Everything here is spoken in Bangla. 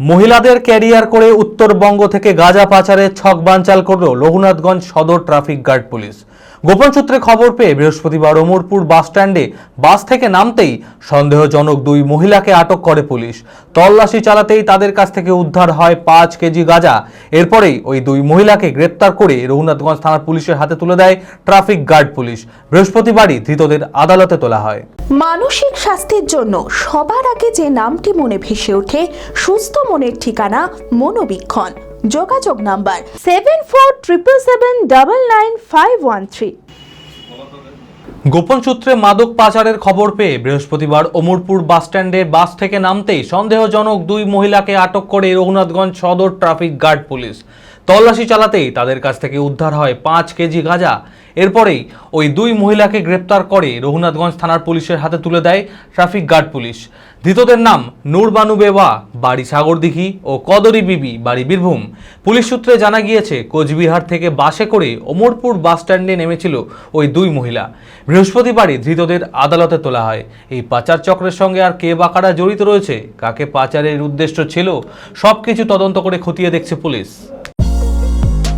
মহিলাদের ক্যারিয়ার করে উত্তরবঙ্গ থেকে গাঁজা পাচারে ছক বানচাল করল রঘুনাথগঞ্জ সদর ট্রাফিক গার্ড পুলিশ। গোপন সূত্রে খবর পেয়ে বৃহস্পতিবার ওমরপুর বাস স্ট্যান্ডে বাস থেকে নামতেই সন্দেহজনক দুই মহিলাকে আটক করে পুলিশ। তল্লাশি চালাতেই তাদের কাছ থেকে উদ্ধার হয় পাঁচ কেজি গাঁজা। এরপরেই ওই দুই মহিলাকে গ্রেপ্তার করে রঘুনাথগঞ্জ থানার পুলিশের হাতে তুলে দেয় ট্রাফিক গার্ড পুলিশ। বৃহস্পতিবারই ধৃতদের আদালতে তোলা হয়। মানসিক স্বাস্থ্যের জন্য সবার আগে যে নামটি মনে ভেসে ওঠে, সুস্থ মনের ঠিকানা মনোবীক্ষণ। যোগাযোগ number seven four triple seven double nine five one three গোপন সূত্রে মাদক পাচারের খবর পেয়ে বৃহস্পতিবার ওমরপুর বাসস্ট্যান্ডে বাস থেকে নামতেই সন্দেহজনক দুই মহিলাকে আটক করে রঘুনাথগঞ্জ সদর ট্রাফিক গার্ড পুলিশ। তল্লাশি চালাতেই তাদের কাছ থেকে উদ্ধার হয় পাঁচ কেজি গাঁজা। এরপরেই ওই দুই মহিলাকে গ্রেপ্তার করে রঘুনাথগঞ্জ থানার পুলিশের হাতে তুলে দেয় ট্রাফিক গার্ড পুলিশ। ধৃতদের নাম নূরবানু বেওয়া, বাড়ি সাগরদিঘি ও কদরি বিবি, বাড়ি বীরভূম। পুলিশ সূত্রে জানা গিয়েছে, কোচবিহার থেকে বাসে করে ওমরপুর বাস স্ট্যান্ডে নেমেছিল ওই দুই মহিলা। বৃহস্পতিবারই ধৃতদের আদালতে তোলা হয়। এই পাচার চক্রের সঙ্গে আর কে বা কারা জড়িত রয়েছে, কাকে পাচারের উদ্দেশ্য ছিল সব কিছু তদন্ত করে খতিয়ে দেখছে পুলিশ।